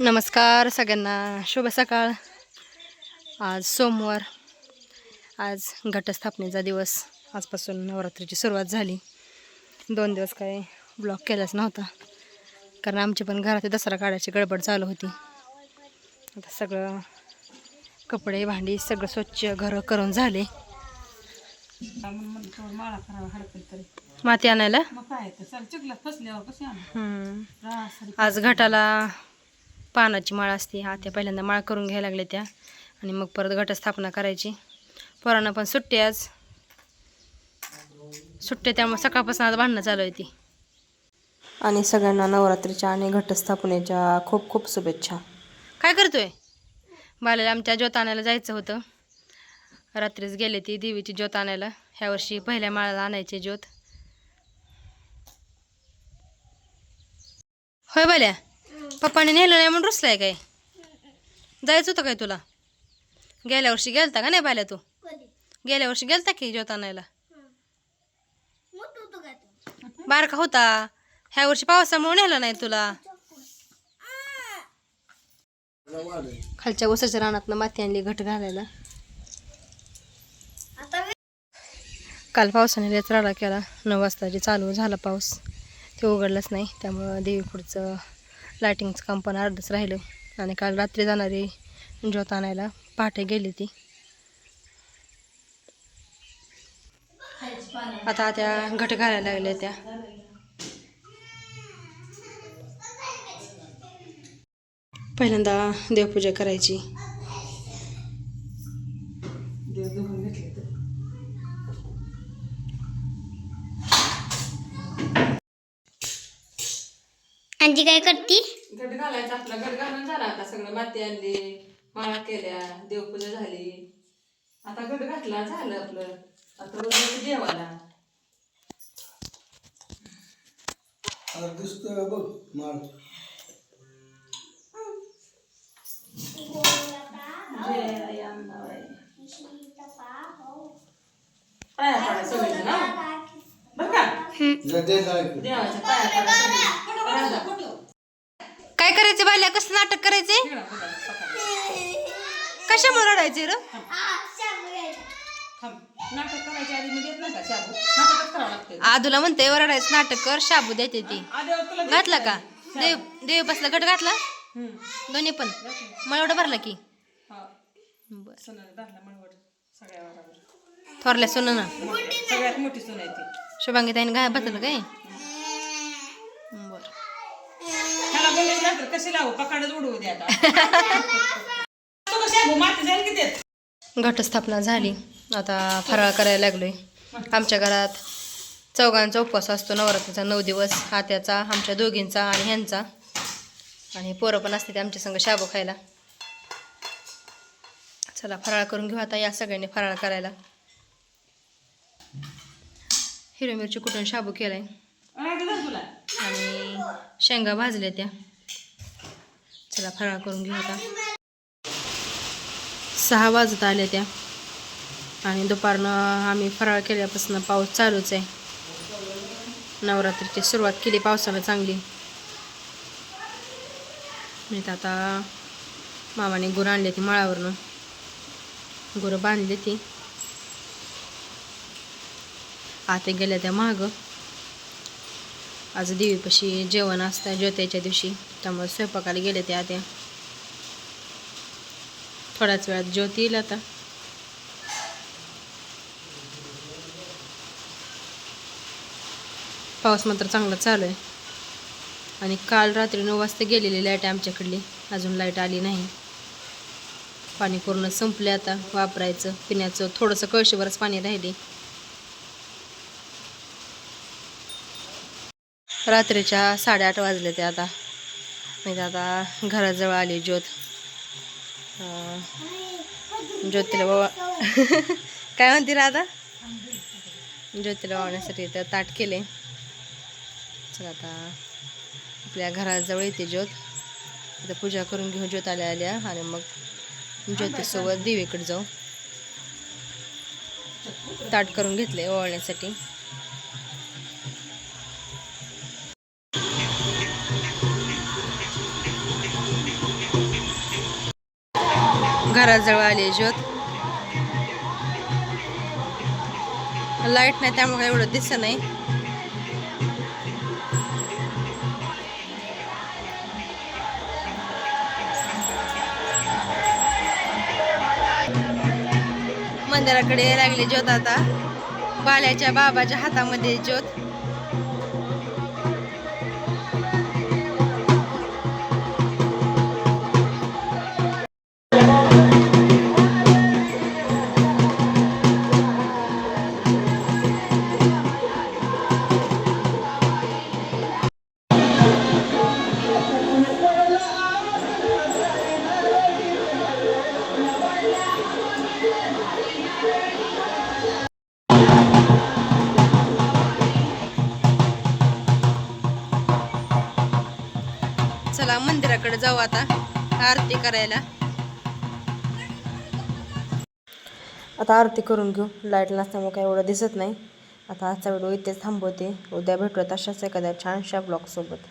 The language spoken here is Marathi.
नमस्कार सगळ्यांना. शुभ सकाळ. आज सोमवार. आज घटस्थापनेचा दिवस. आजपासून नवरात्रीची सुरुवात झाली. दोन दिवस काय ब्लॉक केलाच नव्हता. कारण आमची पण घरात दसरा काढायची गडबड चालू होती. आता सगळं कपडे भांडी सगळं स्वच्छ घरं करून झाले. माती आणायला? आज घटाला पानाची माळ असते. हा त्या पहिल्यांदा माळ करून घ्यायला लागल्या त्या. आणि मग परत घटस्थापना करायची. पोरांना पण सुट्टी आज. सुट्टी त्यामुळे सकाळपासून आज भांडणं चालू आहे ती. आणि सगळ्यांना नवरात्रीच्या आणि घटस्थापनेच्या खूप खूप शुभेच्छा. काय करतोय? बाल्याला आमच्या ज्योत आणायला जायचं होतं. रात्रीच गेले ती देवीची ज्योत आणायला. ह्या वर्षी पहिल्या माळाला आणायची ज्योत. होय बाल्या? पप्पाने नेलं नाही म्हणून रुसलाय काय? जायचं होतं काय तुला? गेल्या वर्षी गेलता का नाही बाल्या तू? गेल्या वर्षी गेलता की ज्योत आणायला? बारका होता. ह्या वर्षी पावसामुळे नेलं नाही तुला. खालच्या उसाच्या रानातनं माती आणली घट घालायला. काल पावसाने राडा केला. नऊ वाजता जे चालू झाला पाऊस. ते उघडलंच नाही. त्यामुळं देवी पुढचं लायटिंगचं काम पण अर्धच राहिलं. आणि काल रात्री जाणारी ज्योत आणायला पहाटे गेली ती. आता त्या घट घालायला लागल्या त्या. पहिल्यांदा देवपूजा करायची. आजी काय करती? गड घालायचं आपला. गड घालून झाला आता सगळं. माती आणली माळा केल्या देवपूजा झाली. आता गड घातला झालं आपलं. आता रोज देवाला आता दिसतोय बघ माळ. जय अंबाबाई. पाया पडा सगळेजण हा? बरं का? जय जय जय देवाच्या पाया पडा सगळे. काय करायचे बाल्या? कसं नाटक करायचे. कशामुळे रडायचे र? थांब. नाटक करायच्या आधी मी देत नाही का शाबू? नाटकच करावं लागते आदूला म्हणते रडायचं नाटक कर शाबू देते ती. तुला घातला का? देव देव बसला घट घातला. दोन्ही पण. एवढं भरला की. थोरल्या सोनं ना सगळ्यात मोठी सोन आहे ती. शुभांगी ताईने काय बसलं काय पकडच उडवू दे आता. तू कशी? माती जाईल? घटस्थापना झाली. आता फराळ करायला लागलोय. आमच्या घरात चौघांचा उपवास असतो नवरात्रीचा नऊ दिवस हात्याचा आमच्या दोघींचा आणि ह्यांचा. आणि पोरं पण असते ते आमच्या संग शाबू खायला. चला फराळ करून घेऊ आता या सगळ्यांनी फराळ करायला. हिरवी मिरची कुठून शाबू केलाय? शेंगा भाजल्या त्या. चला फराळ करून घेऊ आता. सहा वाजत आल्या त्या. आणि दुपारनं आम्ही फराळ केल्यापासून पाऊस चालूच आहे. नवरात्रीची सुरुवात केली पावसानं चांगली. मी तर आता मामाने गुरं आणले ती माळावरनं. गुरं बांधली ती आता गेल्या त्या मागं. आज देवीपाशी जेवण असतं ज्योत्याच्या दिवशी. त्यामुळे स्वयंपाकाला गेले ते आता थोड्याच वेळात ज्योत येईल आता. पाऊस मात्र चांगला चालू आहे. आणि काल रात्री नऊ वाजता गेलेली लाइट आमच्याकडली. अजून लाइट आली नाही. पाणी पूर्ण संपले आता. वापरायचं पिण्याचं थोडंसं कळशीवरच पाणी राहिले रात्रीच्या साडेआठ वाजले ते आता. मी आता घराजवळ आली ज्योत. ज्योतीला बाबा काय म्हणते राधा ज्योतीला वाहण्यासाठी तर ताट केले. चला आता आपल्या घराजवळ येते ज्योत. आता पूजा करून घेऊ ज्योत आल्या आल्या आणि मग ज्योतीसोबत देवीकडे जाऊ. ताट करून घेतले ओळण्यासाठी घराजवळ आले ज्योत. लाइट नाही त्यामुळे एवढं दिसत नाही. मंदिराकडे लागले ज्योत आता. बाल्याच्या बाबाच्या हातामध्ये ज्योत. मंदिराकडे जाऊ आता. आरती करायला. आता आरती करून घेऊ. लाइट नसल्यामुळे काही एवढं दिसत नाही. आता आजचा व्हिडिओ इथेच थांबवते. उद्या भेटूयात अशाच एखाद्या छानशा ब्लॉगसोबत